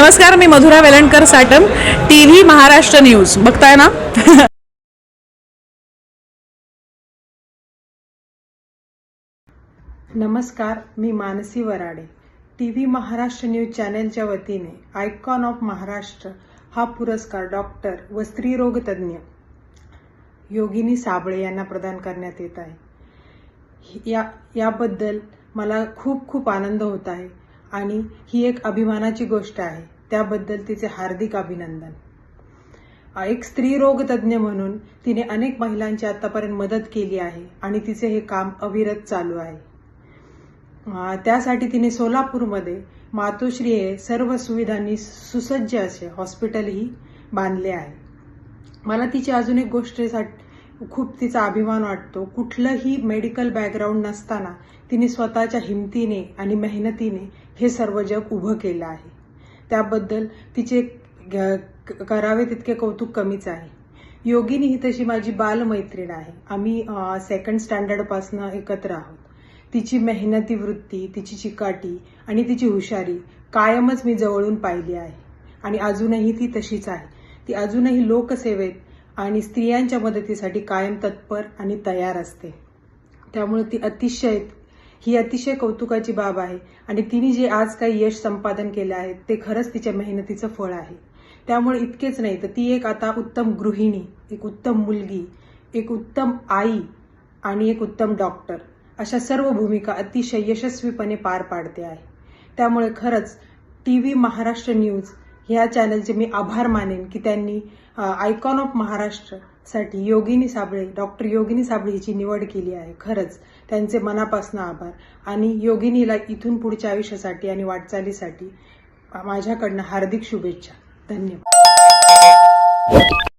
नमस्कार मी Madhura Velankar Satam T V Maharashtra news. बघताय ना? नमस्कार मी Mansi Varade. T V Maharashtra news चॅनेलच्या वतीने आयकॉन ऑफ महाराष्ट्र हा पुरस्कार डॉक्टर व स्त्रीरोगतज्ञ योगिनी साबळे यांना प्रदान करण्यात येत आहे. या याबद्दल मला खूप खूप आनंद होत आहे. आणि ही एक अभिमानाची गोष्ट आहे. त्याबद्दल तिचे हार्दिक अभिनंदन. एक स्त्री रोग तज्ज्ञ म्हणून तिने अनेक महिलांची आतापर्यंत मदत केली आहे आणि तिचे हे काम अविरत चालू आहे. त्यासाठी तिने सोलापूरमध्ये मातोश्री हे सर्व सुविधांनी सुसज्ज असे हॉस्पिटलही बांधले आहे. मला तिची अजून एक गोष्टीसाठी खूप तिचा अभिमान वाटतो. कुठलंही मेडिकल बॅकग्राऊंड नसताना तिने स्वतःच्या हिमतीने आणि मेहनतीने हे सर्व जग उभं केलं आहे. त्याबद्दल तिचे ग- करावे तितके कौतुक कमीच आहे. योगिनी ही तशी माझी बालमैत्रीण आहे. आम्ही सेकंड स्टँडर्डपासनं एकत्र आहोत. तिची मेहनती वृत्ती तिची चिकाटी आणि तिची हुशारी कायमच मी जवळून पाहिली आहे. आणि अजूनही ती तशीच आहे. ती अजूनही लोकसेवेत आणि स्त्रियांच्या मदतीसाठी कायम तत्पर आणि तयार असते. त्यामुळे ती अतिशय ही अतिशय कौतुकाची बाब आहे. आणि तिने जे आज काही यश संपादन केलं आहे ते खरंच तिच्या मेहनतीचं फळ आहे. त्यामुळे इतकेच नाही तर ती एक आता उत्तम गृहिणी एक उत्तम मुलगी एक उत्तम आई आणि एक उत्तम डॉक्टर अशा सर्व भूमिका अतिशय यशस्वीपणे पार पाडते आहे. त्यामुळे खरंच टी व्ही महाराष्ट्र न्यूज ह्या चॅनलचे मी आभार मानेन की त्यांनी आयकॉन ऑफ महाराष्ट्र साठी योगिनी साबळे डॉक्टर योगिनी साबळे हिची निवड केली आहे. खरंच त्यांचे मनापासून आभार. आणि योगिनीला इथून पुढच्या आयुष्यासाठी आणि वाटचालीसाठी माझ्याकडनं हार्दिक शुभेच्छा. धन्यवाद.